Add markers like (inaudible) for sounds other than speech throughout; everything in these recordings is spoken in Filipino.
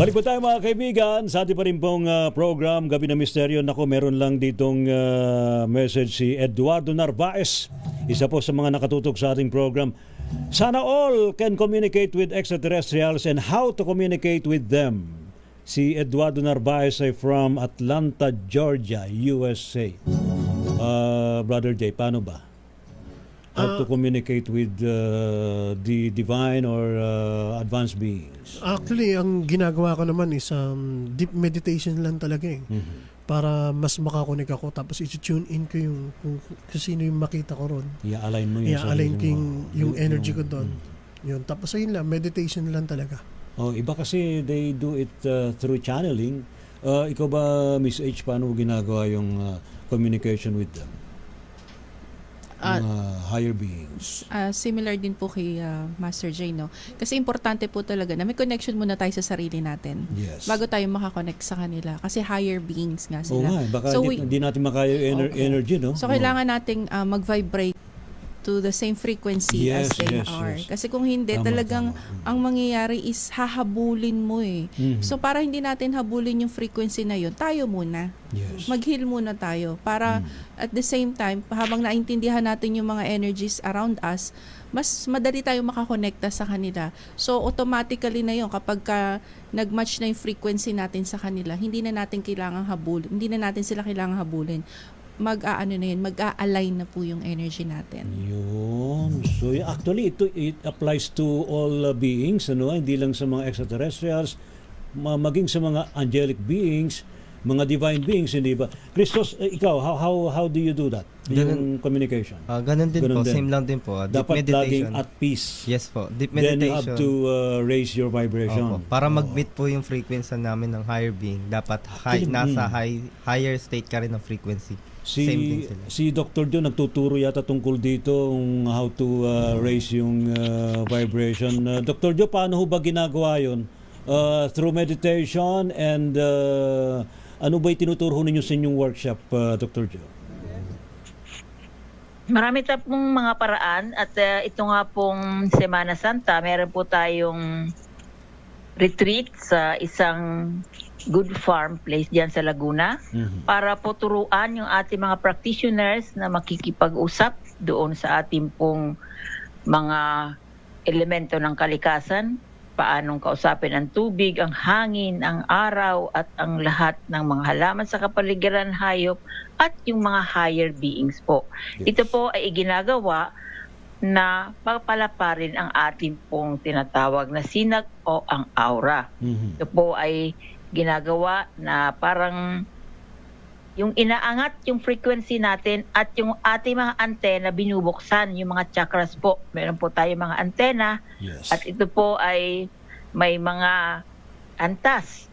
Balik po tayo mga kaibigan sa ating pa rin pong ah, program Gabi na Misteryo. Nako, meron lang ditong ah, message si Eduardo Narvaez. Isa po sa mga nakatutok sa ating program. Sana all can communicate with extraterrestrials and how to communicate with them. Si Eduardo Narvaez ay from Atlanta, Georgia, USA. Ah, Brother Jay, paano ba? How to communicate with uh, the divine or uh, advanced beings? Actually, ang ginagawa ko naman is um, deep meditation lang talaga eh. Mhm. Para mas makakonek ako tapos i-tune in ko yung kung, kung sino yung makita ko ron. I-align mo yung I-align ko yung, yung energy ko doon. Yun. Tapos ayun lang, meditation lang talaga. Oh, iba kasi they do it uh, through channeling. Uh, ikaw ba, Miss H, paano ginagawa yung uh, communication with them? Mga higher beings. Ah, similar din po kay ah, Master J, no? Kasi importante po talaga na may connection muna tayo sa sarili natin Yes. bago tayo makakonect sa kanila. Kasi higher beings nga Oo sila. nga, eh, baka So di, we- di natin makaya ener- Okay. energy, no? So, Oo. kailangan nating ah, mag-vibrate to the same frequency Yes, as they yes, are. yes. Kasi kung hindi, Tama, talagang tama. ang mangyayari is hahabulin mo eh. Mhm. So, para hindi natin habulin yung frequency na yun, tayo muna. yes. Mag-heal muna tayo. Para Mm. at the same time, habang naintindihan natin yung mga energies around us, mas madali tayong makakonekta sa kanila. So, automatically na yun, kapag ka nag-match na yung frequency natin sa kanila, hindi na natin kailangang habulin, hindi na natin sila kailangang habulin. Mag-aano na yun, mag-a-align na po yung energy natin. Yun. So actually ito it applies to all uh, beings ano, hindi lang sa mga extraterrestrials, ma- maging sa mga angelic beings, mga divine beings, hindi ba? Christos, eh, ikaw, how how how do you do that? Yung communication. Ah, ganun din Ganun po, din. same lang din po. ah, deep Dapat laging meditation. at peace. Yes po, deep Then you have meditation. to uh, raise your vibration. Opo, para Oo. mag-meet po yung frequency namin ng higher being, dapat high, nasa mm. high higher state ka rin ng frequency. Si Same din sila. si Dr. John nagtuturo yata tungkol dito kung how to uh, raise yung uh, vibration. Uh, Dr. Joe, paano ho ba ginagawa 'yon? Uh, through meditation and uh, ano ba itinuturo ninyo sa inyong workshop, uh, Dr. Joe? Marami ta pong mga paraan at uh, ito nga pong Semana Santa, meron po tayong retreat sa isang good farm place diyan sa Laguna Mhm. para po turuan yung ating mga practitioners na makikipag-usap doon sa ating pong mga elemento ng kalikasan, paanong kausapin ang tubig, ang hangin, ang araw at ang lahat ng mga halaman sa kapaligiran hayop at yung mga higher beings po. Yes. Ito po ay ginagawa na papalaparin ang ating pong tinatawag na sinag o ang aura. Mhm. Ito po ay ginagawa na parang yung inaangat yung frequency natin at yung ating mga antena binubuksan, yung mga chakras po. Meron po tayo mga antena Yes. at ito po ay may mga antas.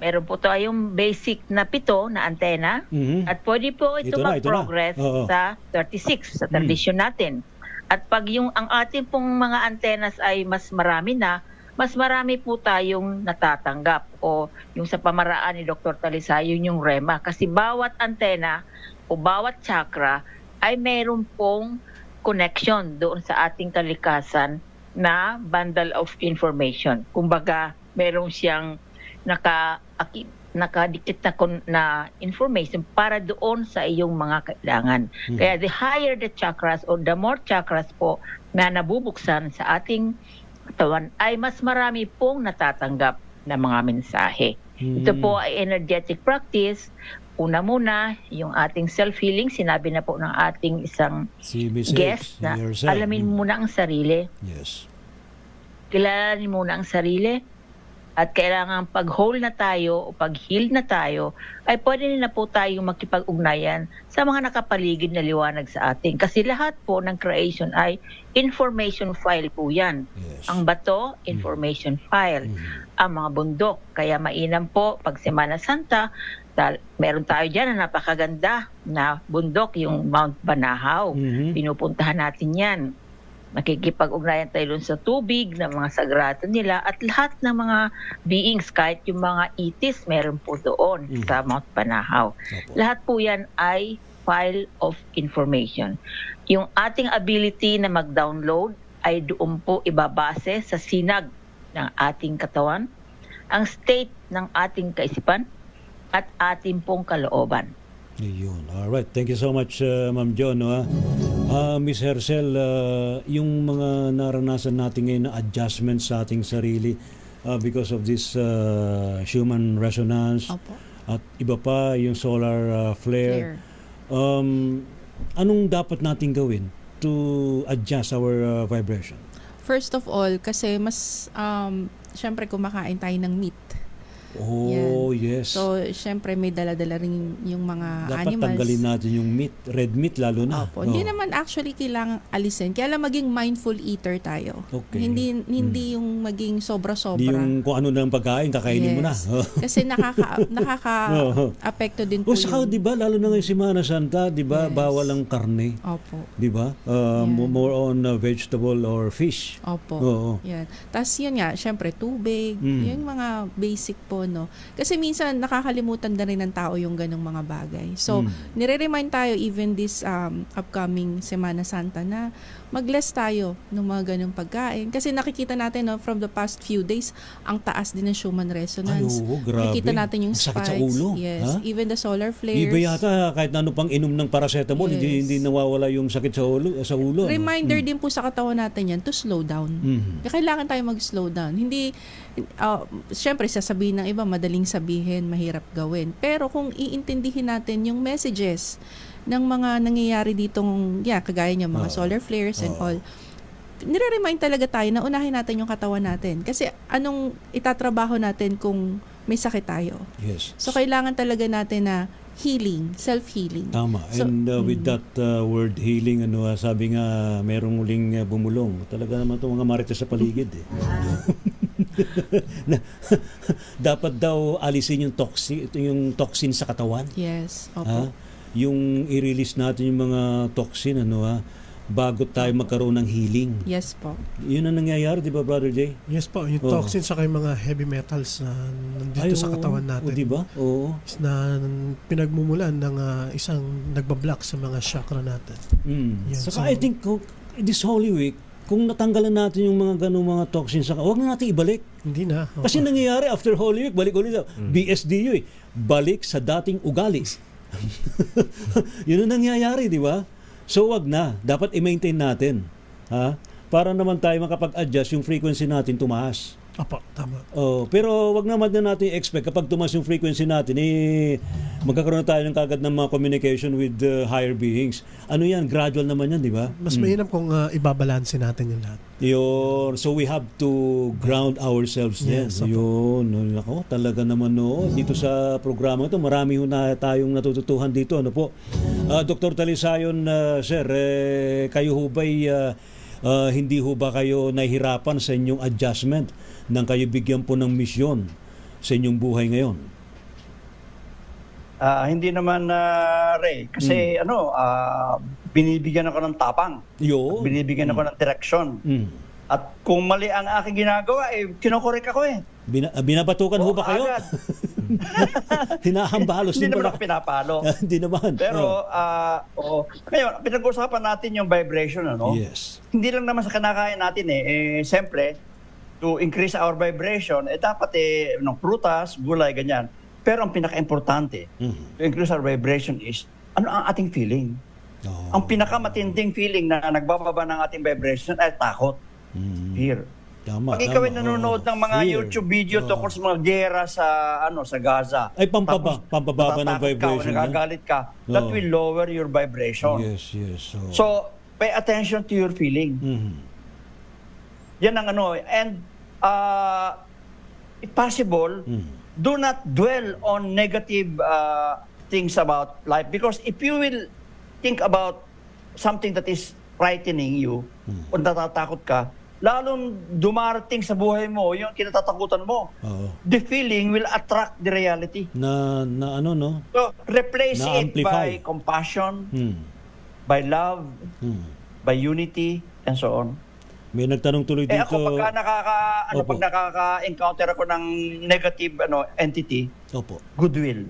Meron po tayong basic na pito na antena Mhm. at pwede po ito, Ito na, ito na. mag-progress Oo. sa 36, sa Hmm. tradisyon natin. At pag yung ang ating pong mga antennas ay mas marami na, mas marami po tayong natatanggap o yung sa pamaraan ni Dr. Talisayo yung REMA kasi bawat antena o bawat chakra ay mayroon pong connection doon sa ating kalikasan na bundle of information. Kumbaga, meron siyang naka nakadikit na, na information para doon sa iyong mga kailangan. Mhm. Kaya the higher the chakras or the more chakras po na nabubuksan sa ating katawan ay mas marami pong natatanggap na mga mensahe. Ito Mhm. po ay energetic practice. Una muna, yung ating self-healing, sinabi na po ng ating isang si Miss H, guest na yourself. alamin muna ang sarili, Yes. kilalanin muna ang sarili, at kailangan pag whole na tayo o pag heal na tayo, ay pwede na po tayong makipag-ugnayan sa mga nakapaligid na liwanag sa atin. Kasi lahat po ng creation ay information file po yan. Yes. Ang bato, information file. Mhm. Ang mga bundok. Kaya mainam po pag Semana Santa, dahil meron tayo dyan na napakaganda na bundok, yung Mount Banahaw. Mhm. Pinupuntahan natin yan. Nakikipag-ugnayan tayo dun sa tubig, ng mga sagrado nila, at lahat ng mga beings, kahit yung mga itis, meron po doon Mhm. sa Mount Banahaw. Opo. Lahat po yan ay file of information. Yung ating ability na mag-download ay doon po ibabase sa sinag ng ating katawan ang state ng ating kaisipan at ating pong kalooban. Ayun. Alright. Thank you so much, uh, Ma'am John. No, ah. Ah, Miss Hercel, ah, yung mga naranasan natin ngayon na adjustment sa ating sarili ah, because of this ah, human resonance Opo. at iba pa yung solar ah, flare. Clear. Um, anong dapat natin gawin to adjust our ah, vibration? First of all, kasi mas, um, syempre kumakain tayo ng meat. Oh, yes. So, syempre may dala-dala rin yung mga dapat animals. tanggalin natin yung meat, red meat lalo na. Opo. Hindi Oh. naman actually kailangan alisin. Kaya lang maging mindful eater tayo. Okay. Hindi hindi yung maging sobra-sobra. Hindi yung kung ano na ang pagkain, kakainin mo na. Yes. (laughs) Kasi nakaka nakaka-apekto din po O saka, yun. di ba, lalo na ngayong Semana Santa, di ba, Yes. bawal ang karne. Opo. Di ba? Uh, Yan. mo- More on uh, vegetable or fish. Opo. Oo. Yan. Tapos yun nga, syempre tubig, Mm. yung mga basic po, no. Kasi minsan nakakalimutan na rin ng tao yung ganong mga bagay. So, Mm. nire-remind tayo even this um, upcoming Semana Santa na mag-less tayo ng mga ganong pagkain. Kasi nakikita natin no, from the past few days, ang taas din ng human Ay, resonance. oo, grabe. Nakikita natin yung Ang sakit spikes. sa ulo. Yes. Ha? Even the solar flares. Iba yata, kahit ano pang inom ng paracetamol, hindi, Yes. hindi nawawala yung sakit sa ulo. Sa ulo? Reminder din po sa katawan natin yan to slow down. Mm. Kaya Kailangan tayo mag-slow down. Hindi, uh, syempre sasabihin ng iba, madaling sabihin, mahirap gawin. Pero kung iintindihin natin yung messages ng mga nangyayari ditong, yeah, kagaya niya, mga Oo. solar flares and Oo. all, nire-remind talaga tayo na unahin natin yung katawan natin. Kasi anong itatrabaho natin kung may sakit tayo? Yes. So, kailangan talaga natin na healing, self-healing. Tama. So, And uh, with mm. that uh, word healing, ano, ah, sabi nga, merong muling uh, bumulong. Talaga naman itong mga marites sa paligid. Eh. (laughs) Na- (laughs) dapat daw alisin yung toxin, yung toxin sa katawan. Yes. Ha? Yung i-release natin yung mga toxin, ano ha, bago tayo magkaroon ng healing. Yes po. Yun ang nangyayari, di ba, Brother Jay? Yes po, yung Oo. toxins sa yung mga heavy metals na nandito Ay, sa katawan natin. O, di ba? Oo. is na pinagmumulan ng ah, isang nagbablock sa mga chakra natin. Mm. Yan, Saka so- I think kung, this Holy Week, kung natanggalan natin yung mga ganung mga toxins sa huwag na natin ibalik. Hindi na. oo. Kasi nangyayari after Holy Week, balik ulit daw. BSDU eh. Balik sa dating ugali. (laughs) Yun ang nangyayari, di ba? So wag na. Dapat i-maintain natin. Ha? Para naman tayo makapag-adjust yung frequency natin tumaas. Apo, tama. Oh, pero wag naman na natin expect kapag tumaas yung frequency natin eh magkakaroon na tayo ng kagad ng mga communication with uh, higher beings. Ano yan? Gradual naman yan, di ba? Mas mainam kung ah, ibabalanse natin yung lahat. Yun. So we have to ground ourselves. Yes, opo. Yun. No, Nako, talaga naman no. Dito sa programa ito, marami ho na tayong natututuhan dito. Ano po? Ah, Dr. Talisayon, ah, sir, eh, kayo ho ba'y ah, ah, hindi ho ba kayo nahihirapan sa inyong adjustment nang kayo bigyan po ng misyon sa inyong buhay ngayon? Ah, hindi naman na Ray kasi ano ah, binibigyan ako ng tapang Yo. binibigyan ako ng direksyon Mm. at kung mali ang aking ginagawa eh kinokorek ako eh Bina- binabatukan ho ba kayo? (laughs) Hinahambalos hindi din naman pala. ako pinapalo (laughs) Hindi naman. pero Oh. ah oo. ngayon pinag-usapan natin yung vibration ano Yes. hindi lang naman sa kinakain natin eh, eh siyempre to increase our vibration eh dapat eh ng prutas gulay ganyan pero ang pinaka-importante Mhm. to increase our vibration is ano ang ating feeling Oh. Ang pinakamatinding feeling na nagbababa ng ating vibration ay takot, Mm. fear. Tama, Pag ikaw ay nanonood Oo. ng mga Fear. YouTube video Oo. tungkol sa mga gera sa ano sa Gaza. Ay, pampaba- tapos pampababa ng vibration Ka, yan. nagagalit ka. That Oo. will lower your vibration. Yes, yes. So, So, pay attention to your feeling. Mhm. Yan ang ano. And, uh, if possible, Mhm. do not dwell on negative uh, things about life. Because if you will think about something that is frightening you, Hmm. o natatakot ka, lalong dumarating sa buhay mo yung kinatatakutan mo. Oo. The feeling will attract the reality. Na, na ano, no? So, replace it Na-amplify. by compassion, Hmm. by love, Hmm. by unity, and so on. May nagtanong tuloy Eh dito. ako pagka nakaka ano Opo. pag nakaka-encounter ako ng negative ano entity, Opo. goodwill.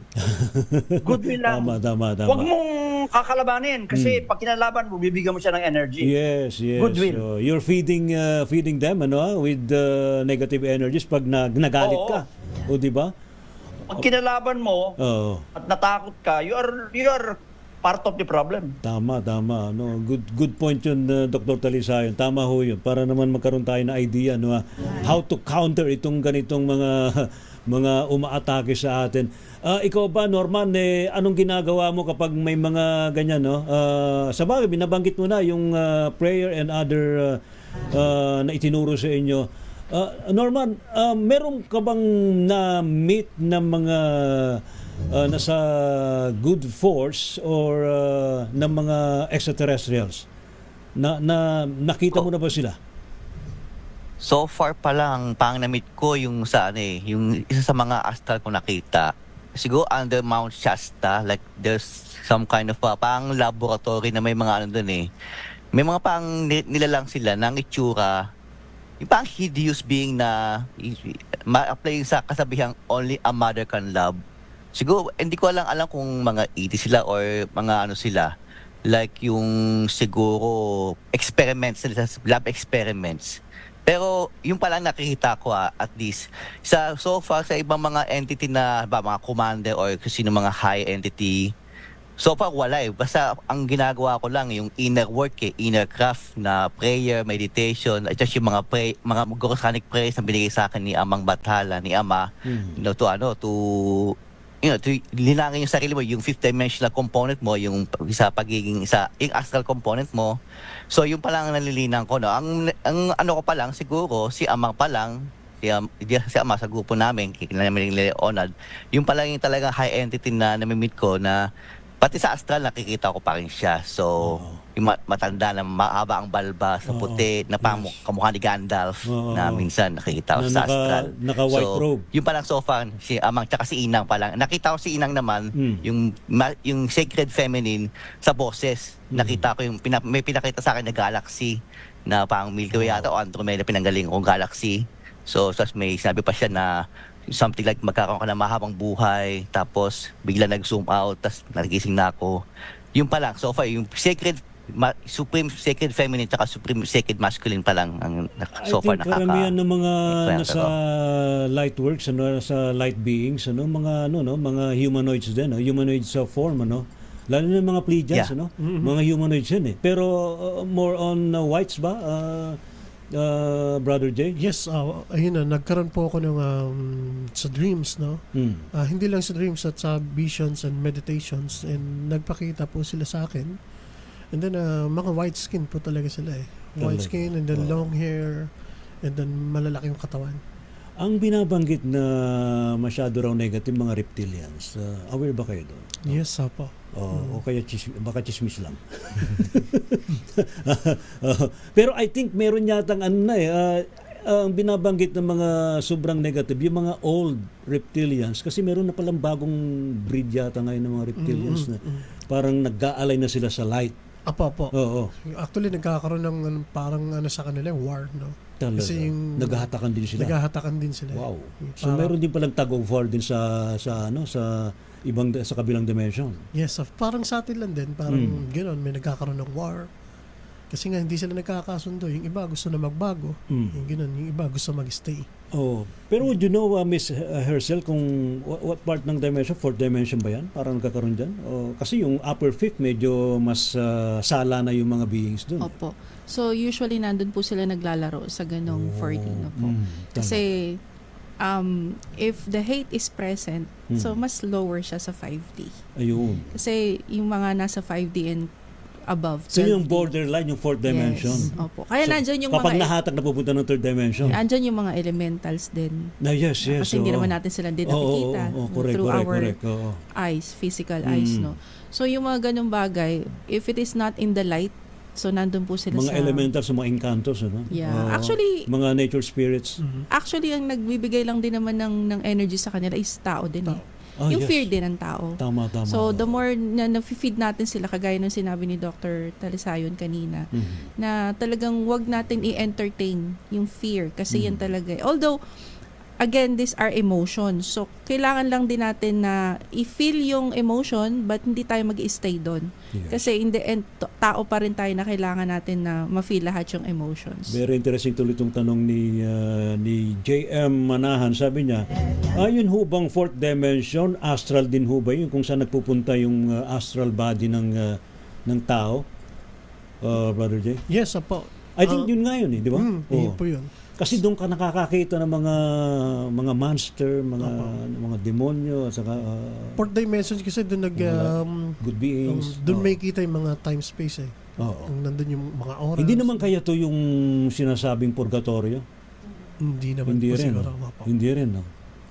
(laughs) goodwill lang. Tama, tama, tama. Huwag mong kakalabanin kasi pag kinalaban mo bibigyan mo siya ng energy. Yes, yes. Goodwill. So, you're feeding uh, feeding them ano ah, with uh, negative energies pag nag nagalit Oo. ka. O di ba? Pag kinalaban mo Oo. at natakot ka, you are, you are part of the problem. Tama, tama. No, good good point 'yun, uh, Dr. Talisayon. Tama ho 'yun para naman magkaroon tayo ng idea no ah, how to counter itong ganitong mga (laughs) mga umaatake sa atin. Ah, ikaw ba Norman eh anong ginagawa mo kapag may mga ganyan no? Ah, sa bagay binabanggit mo na yung ah, prayer and other ah, ah, na itinuro sa inyo. Ah, Norman, ah, meron ka bang na-meet na mga ah, nasa good force or ah, ng mga extraterrestrials? Na, na nakita mo na ba sila? So far pa lang, pang na-meet ko yung sa ano eh, yung isa sa mga astral ko nakita. Siguro under Mount Shasta, like there's some kind of uh, pang laboratory na may mga ano dun eh. May mga pang ni- nilalang sila ng itsura. Yung pang hideous being na ma-apply sa kasabihang only a mother can love. Siguro, hindi ko lang alam kung mga 80 sila or mga ano sila. Like yung siguro experiments nila, lab experiments. Pero yung pala nakikita ko ah, at least sa so far sa ibang mga entity na ba mga commander or sino mga high entity so far wala eh basta ang ginagawa ko lang yung inner work eh inner craft na prayer meditation at just yung mga pray mga Gorosanic prayers na binigay sa akin ni Amang Bathala ni Ama Mhm. you know, to ano to you know, to linangin yung sarili mo, yung fifth dimensional component mo, yung sa pagiging isa, yung astral component mo. So, yung pa lang ang nalilinang ko, no? Ang, ang ano ko pa lang, siguro, si Amang pa lang, si, di- si Ama sa grupo namin, kikilala namin ni Leonard, yung pa lang yung talagang high entity na namimit ko na pati sa astral nakikita ko pa rin siya. So, yung ma- matanda na mahaba ang balba sa Oo. puti, na Yes. kamukha ni Gandalf Oo. na minsan nakikita ko Na sa naka- astral. naka-white so, robe. Yung palang so far, si Amang tsaka si Inang pa lang. Nakita ko si Inang naman, Mm. yung ma- yung sacred feminine sa boses. Mm. Nakita ko yung pina- may pinakita sa akin na galaxy na parang Milky Way yata o Andromeda pinanggaling kong galaxy. So, tapos may sinabi pa siya na something like magkakaroon ka ng mahabang buhay tapos bigla nag-zoom out tapos nagising na ako. Yung pa lang, so far, yung sacred ma- supreme sacred feminine tsaka supreme sacred masculine pa lang ang I so far think nakaka karamihan ng mga nasa light works ano nasa light beings ano mga ano no mga humanoids din no? humanoids sa form ano lalo na mga Pleiadians Yeah. ano mga humanoids yun eh pero uh, more on uh, whites ba uh, uh, brother Jay Yes, uh, ayun na, nagkaroon po ako ng um, sa dreams, no? Hmm. Ah, hindi lang sa dreams at sa visions and meditations and nagpakita po sila sa akin. And then uh, mga white skin po talaga sila eh. White Talaga. skin and then long hair and then malalaki yung katawan. Ang binabanggit na masyado raw negative mga reptilians uh, aware ba kayo doon Yes, apo. O, o kaya chis, baka chismis lang. Oo. (laughs) pero I think meron yatang ano na eh, ah, ang binabanggit ng mga sobrang negative, yung mga old reptilians, kasi meron na palang bagong breed yata ngayon ng mga reptilians na parang nag-aalay na sila sa light. Apo, apo. Oo, Actually, nagkakaroon ng ano, parang ano sa kanila, war, no? Talaga. Kasi yung- Naghahatakan din sila. Naghahatakan din sila. Wow. So parang- meron din palang tag of war din sa sa ano sa ibang sa kabilang dimension. Yes, of, parang sa atin lang din. Parang Mm. gano'n, may nagkakaroon ng war. Kasi nga hindi sila nagkakasundo. Yung iba gusto na magbago. Mm. Yung gano'n, yung iba gusto mag-stay. Oh, pero would you know uh, Miss uh, Hercel kung what, what part ng dimension, fourth dimension ba 'yan? Parang nagkakaroon diyan. Oh, kasi yung upper fifth medyo mas uh, sala na yung mga beings doon. Opo. So usually nandun po sila naglalaro sa ganong 4D na po. Mm. Kasi um, if the hate is present, Mm. so mas lower siya sa 5D. ayun. Kasi yung mga nasa 5D and above. So yung 12D. borderline yung fourth dimension. Yes. Opo. Kaya So, nandyan yung kapag mga nahatag na pupunta ng third dimension. andyan yung mga elementals din. Na yes, yes. Kasi hindi oo. naman natin sila din nakikita oo, oo, correct, through correct, our correct. Oo. eyes, physical eyes, Mm. no. So yung mga ganung bagay, if it is not in the light, so nandun po sila Mga sa elementals, mga encantos, ano? Yeah. Oo. Actually- mga nature spirits. Mhm. Actually ang nagbibigay lang din naman ng ng energy sa kanila is tao din eh. Ah, yung yes. fear din ng tao. Tama, tama. So the more na na-feed natin sila kagaya ng sinabi ni Dr. Talisayon kanina Mhm. na talagang wag natin i-entertain yung fear kasi yan Mm. talaga. eh. Although again, these are emotions. So, kailangan lang din natin na i-feel yung emotion but hindi tayo mag stay doon. Yes. Kasi in the end, tao pa rin tayo na kailangan natin na ma-feel lahat yung emotions. Very interesting tuloy itong tanong ni ah, ni JM Manahan. Sabi niya, ayun ho bang fourth dimension, astral din ho ba yun kung saan nagpupunta yung ah, astral body ng ah, ng tao? Ah, Brother Jay? Yes, apo. I think Ah, yun nga yun eh, di ba? Oo. yun po yun. Kasi doon ka nakakakita ng mga mga monster, mga Opo. mga demonyo at saka ah, Fourth dimension kasi doon nag... Um, good um, beings. doon Oo. may kita yung mga time space eh. Oo. Kung nandun yung mga oras. Hindi naman kaya to yung sinasabing purgatorio? Hindi naman Hindi po rin. siguro. no? Hindi rin, no?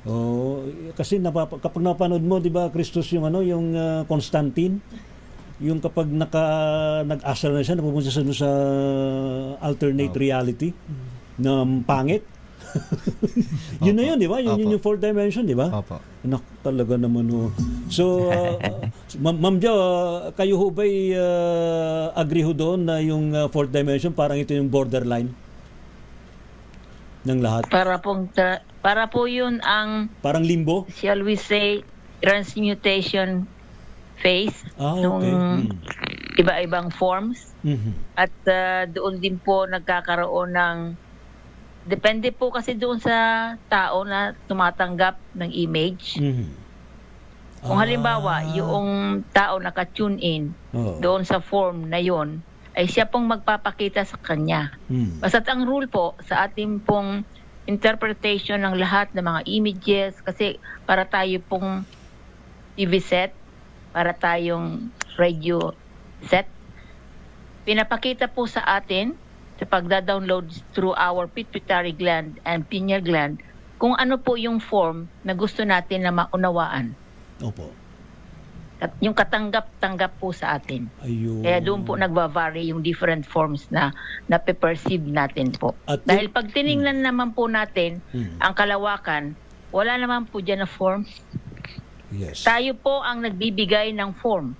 Oh, kasi napapa, kapag napanood mo, 'di ba, Christos yung ano, yung ah, Constantine, yung kapag naka nag-astral na siya, napupunta sa sa alternate reality na pangit. (laughs) yun na Opo. yun, di ba? Yun, yun yung fourth dimension, di ba? Opo. Nak, talaga naman ho. So, (laughs) uh, Ma'am Ma'am Jo, uh, kayo ho ba'y uh, agree ho doon na yung uh, fourth dimension parang ito yung borderline ng lahat? Para pong tra- para po 'yun ang Parang limbo? shall we say transmutation phase Ah, nung okay. Mm. iba-ibang forms Mhm. at uh, doon din po nagkakaroon ng depende po kasi doon sa tao na tumatanggap ng image. Mhm. Kung Ah. halimbawa, yung tao naka-tune in Oo. doon sa form na yon ay siya pong magpapakita sa kanya. Mm. Basta't ang rule po sa ating pong interpretation ng lahat ng mga images kasi para tayo pong TV set, para tayong radio set, pinapakita po sa atin sa pagda-download through our pituitary gland and pineal gland kung ano po yung form na gusto natin na maunawaan. Opo. At yung katanggap-tanggap po sa atin. Ayun. Kaya doon po nagva-vary yung different forms na nape-perceive natin po. At Dahil pag tiningnan naman po natin Mm. ang kalawakan, wala naman po dyan na forms. Yes. Tayo po ang nagbibigay ng form.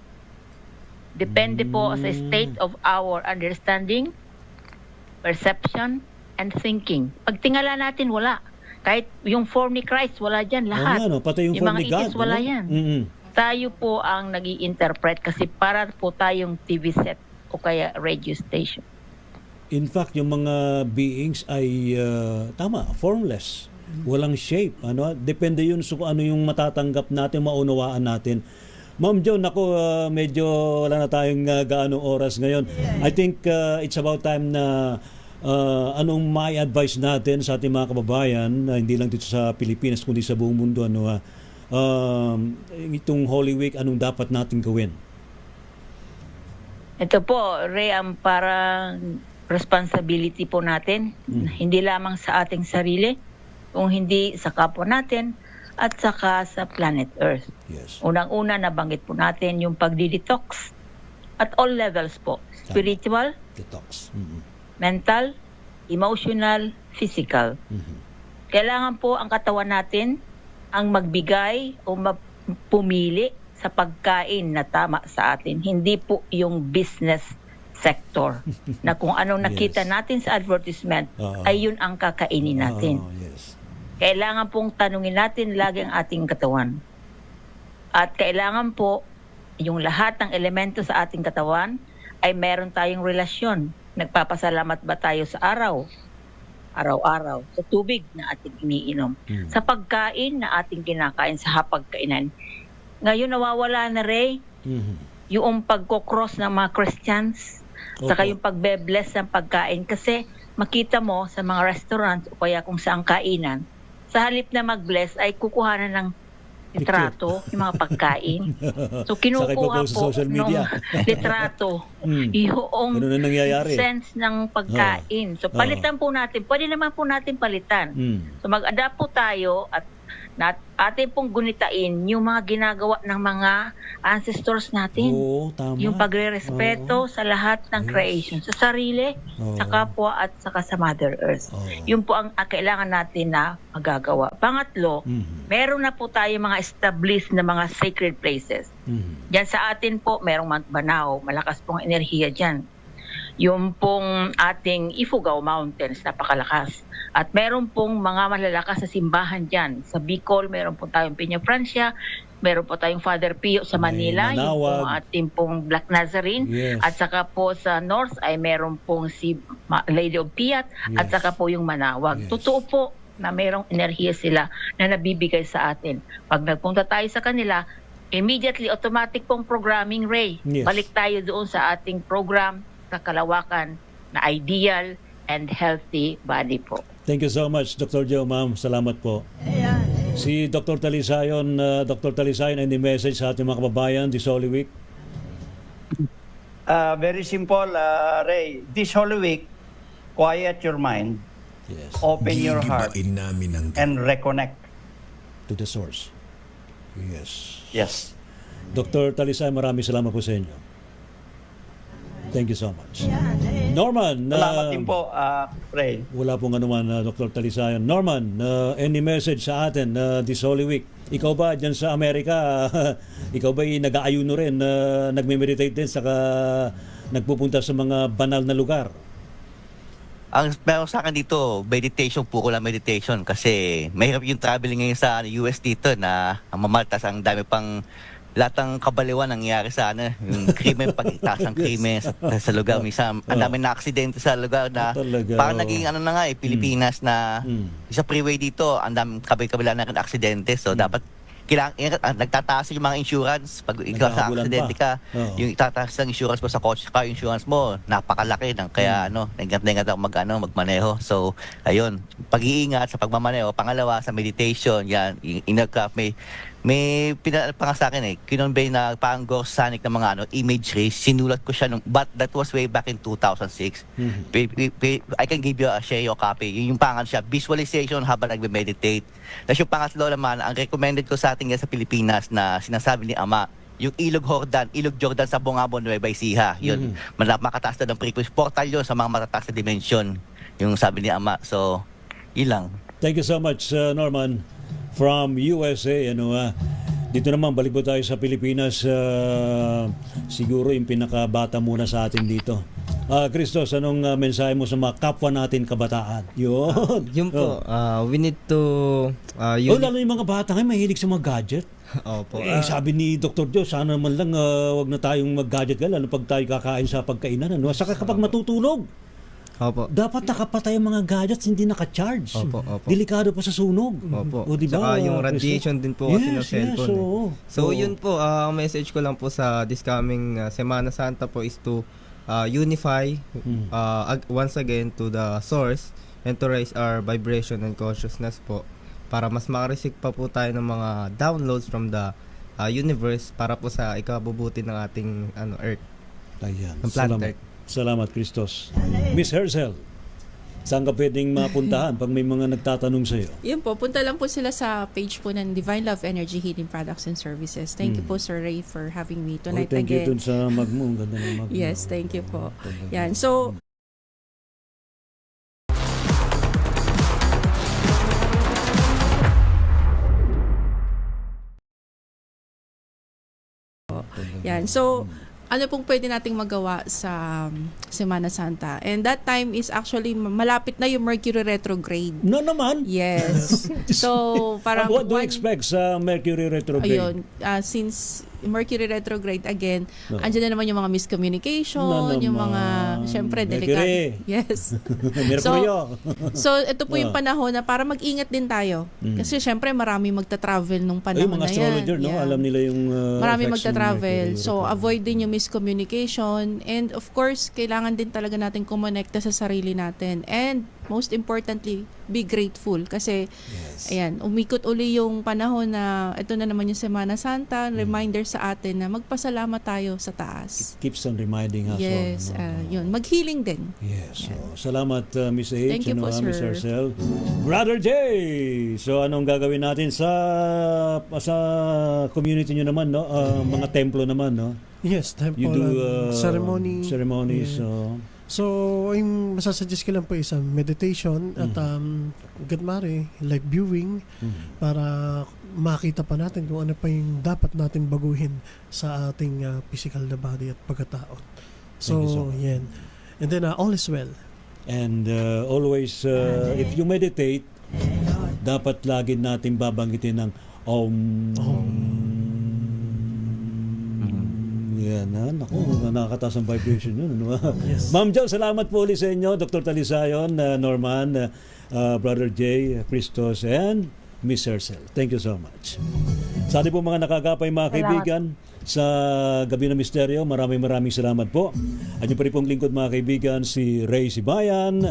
Depende po sa state of our understanding, perception, and thinking. Pag tingala natin, wala. Kahit yung form ni Christ, wala dyan. Lahat. nga, no? Pati yung, Yung form mga ni God. itis, wala ano? yan. Mhm. Tayo po ang nag interpret kasi para po tayong TV set o kaya radio station. In fact, yung mga beings ay uh, tama, formless. Walang shape, ano? Depende 'yun sa kung ano yung matatanggap natin, maunawaan natin. Ma'am John, ako uh, medyo wala na tayong uh, gaano oras ngayon. I think uh, it's about time na uh, anong may advice natin sa ating mga kababayan, na hindi lang dito sa Pilipinas kundi sa buong mundo ano ah, um, itong Holy Week anong dapat natin gawin? Ito po, Ray, ang parang responsibility po natin, hindi lamang sa ating sarili, kung hindi sa kapwa natin, at saka sa planet Earth. Yes. Unang-una, nabanggit po natin yung pagdi-detox at all levels po. Spiritual, Detox. Mhm. mental, emotional, physical. Mhm. Kailangan po ang katawan natin ang magbigay o pumili sa pagkain na tama sa atin. Hindi po yung business sector (laughs) na kung anong nakita Yes. natin sa advertisement Oo. ay yun ang kakainin natin. Oh, yes. Kailangan pong tanungin natin lagi ang ating katawan. At kailangan po yung lahat ng elemento sa ating katawan ay meron tayong relasyon. Nagpapasalamat ba tayo sa araw? Araw-araw. Sa tubig na ating iniinom. Mm. Sa pagkain na ating kinakain sa hapagkainan. Ngayon nawawala na Ray Mhm. yung pagkocross ng mga Christians saka Opo. yung pagbe-bless ng pagkain kasi makita mo sa mga restaurants o kaya kung saan kainan sa halip na mag-bless ay kukuhanan ng litrato yung mga pagkain. (laughs) So kinukuha sa po social ng media. (laughs) litrato Mm. yung na nangyayari. sense ng pagkain. So palitan po natin. Pwede naman po natin palitan. Mm. So mag-adapt po tayo at nat atin pong gunitain yung mga ginagawa ng mga ancestors natin. Oo, tama. Yung pagre-respeto sa lahat ng Yes. creation, sa sarili, Oo. sa kapwa at saka sa Mother Earth. Oo. Yun po ang, ang kailangan natin na magagawa. Pangatlo, Mhm. meron na po tayo mga established na mga sacred places. Mhm. Diyan sa atin po, merong Mount Banao, malakas pong enerhiya dyan. Yung pong ating Ifugao Mountains, napakalakas. At meron pong mga malalakas sa simbahan dyan. Sa Bicol, meron po tayong Peña Francia, meron po tayong Father Pio sa Manila, yung pong ating pong Black Nazarene. Yes. At saka po sa North ay meron pong si Lady of Piat at Yes. saka po yung Manawag. Yes. Totoo po na mayroong enerhiya sila na nabibigay sa atin. Pag nagpunta tayo sa kanila, immediately automatic pong programming Ray. Yes. Balik tayo doon sa ating program sa kalawakan na ideal and healthy body po. Thank you so much, Dr. Joe, ma'am. Salamat po. Si Dr. Talisayon, uh, Dr. Talisayon, any message sa ating mga kababayan this Holy Week? Uh, very simple, uh, Ray. This Holy Week, quiet your mind, Yes. open your heart, namin ang and reconnect. To the source. Yes. Yes. Dr. Talisay, maraming salamat po sa inyo. Thank you so much. Norman, Salamat uh, din po, uh, Ray. wala pong anuman, uh, Dr. Talisayan. Norman, uh, any message sa atin uh, this Holy Week? Ikaw ba dyan sa Amerika, (laughs) ikaw ba nag-aayuno rin, uh, nagme-meditate din, saka nagpupunta sa mga banal na lugar? Ang meron sa akin dito, meditation, puro lang meditation. Kasi mahirap yung traveling ngayon sa US dito na ang mamaltas, ang dami pang lahat ng kabaliwan nangyayari sa ano, yung krimen, pagtaas (laughs) ng krimen sa, sa lugar. Minsan, ang dami na aksidente sa lugar na Ah, talaga, parang oh. naging ano na nga eh, Pilipinas na Mm. sa freeway dito, ang daming kabila-kabila na rin aksidente. So, Hmm. dapat kailangan, ah, nagtataas yung mga insurance pag ikaw sa Nagkakagulan aksidente pa. ka, Oo. yung itataas ng insurance mo sa coach car insurance mo, napakalaki ng kaya ano, nengat-nengat ako mag ano, magmaneho. So, ayun, pag-iingat sa pagmamaneho. Pangalawa sa meditation, yan, craft may may pina, pa nga sa akin eh, kinonvey na parang Gorsanic ng mga ano, imagery, sinulat ko siya nung, but that was way back in 2006. Mhm. Pi- pi- pi- I can give you a share your copy. Yun yung pangalan siya, visualization habang nagme-meditate. Tapos yung pangatlo naman, ang recommended ko sa atin sa Pilipinas na sinasabi ni Ama, yung Ilog Jordan, Ilog Jordan sa Bungabon, Nueva Ecija. Yun, mm makataas na ng frequency. Portal yun sa mga matataas na dimensyon. Yung sabi ni Ama. So, yun lang. Thank you so much, uh, Norman, from USA. Ano, ah. dito naman, balik po tayo sa Pilipinas. ah, siguro yung pinakabata muna sa atin dito. Ah, Christos, anong ah, mensahe mo sa mga kapwa natin kabataan? Yun. Yun po, ah, we need to Oh, uh, uni- lalo yung mga bata ngayon, mahilig sa mga gadget. (laughs) Opo. eh, sabi ni Dr. Joe, sana man lang ah, wag na tayong mag-gadget ka, lalo pag tayo kakain sa pagkainan. Ano? Saka kapag matutulog, Opo. dapat nakapatay ang mga gadgets, hindi naka-charge. Opo, opo. Delikado pa sa sunog. Opo. O, di ba, Tsaka yung radiation din po kasi ng Yes, cellphone. yes, eh. So Oo. yun po, ang message ko lang po sa this coming ah, Semana Santa po is to ah, unify ag- once again to the source and to raise our vibration and consciousness po para mas makareceive pa po tayo ng mga downloads from the ah, universe para po sa ikabubuti ng ating ano earth, Ayan. ng planet Salamat. earth. Salamat, Christos. Miss Herzel, saan ka pwedeng mapuntahan pag may mga nagtatanong sa iyo? Yun po, punta lang po sila sa page po ng Divine Love Energy Healing Products and Services. Thank you po, Sir Ray, for having me tonight thank you again. dun sa mag mo. Ang Ganda ng mag (laughs) mo. Yes, thank you po. Yan. So, yan. So, ano pong pwede nating magawa sa um, Semana Santa? And that time is actually malapit na yung Mercury retrograde. No naman. Yes. (laughs) so, (laughs) parang What do you expect sa Mercury retrograde? Ayun, ah, since Mercury retrograde again, No. andyan na naman yung mga miscommunication, Na yung naman. mga, syempre, delikado. (laughs) Yes. Mercurio. (laughs) So, ito po yung Ah. panahon na para mag-ingat din tayo. Mm. Kasi syempre, marami magta-travel nung Ay, panahon mga na yan. astrologer, no? Yeah. Alam nila yung uh, Marami magta-travel. So, avoid din yung miscommunication. And of course, kailangan din talaga natin kumonekta sa sarili natin. And most importantly, be grateful. Kasi, Yes. ayan, umikot uli yung panahon na ito na naman yung Semana Santa. Mm. Reminder sa atin na magpasalamat tayo sa taas. Keeps on reminding us. Yes, all, no? ah, yun. Mag-healing din. Yes. So, salamat uh, Miss H. Thank you ano, po, ah, sir. Miss Arcel. Brother Jay! So anong gagawin natin sa sa community nyo naman, no? Ah, mga templo naman, no? Yes, temple You do and uh, ceremony. ceremonies. Yeah. so, So, yung masasuggest ko lang po is um, meditation at um, Gatmari, live viewing mhm. para makita pa natin kung ano pa yung dapat natin baguhin sa ating uh, physical na body at pagkatao. Thank you so So, much. yan. And then uh, all is well. And uh, always, uh, if you meditate, dapat lagi natin babanggitin ng Om. Yan ha. Naku, nakakataas ang vibration yun. Ano? (laughs) Yes. Ma'am Jo, salamat po ulit sa inyo. Dr. Talisayon, uh, Norman, uh, uh, Brother Jay, Christos, and Miss Hercel. Thank you so much. Sa ating po mga nakagapay mga kaibigan, sa Gabi ng Misteryo, maraming maraming salamat po. At yung pa rin pong lingkod mga kaibigan, si Ray Sibayan,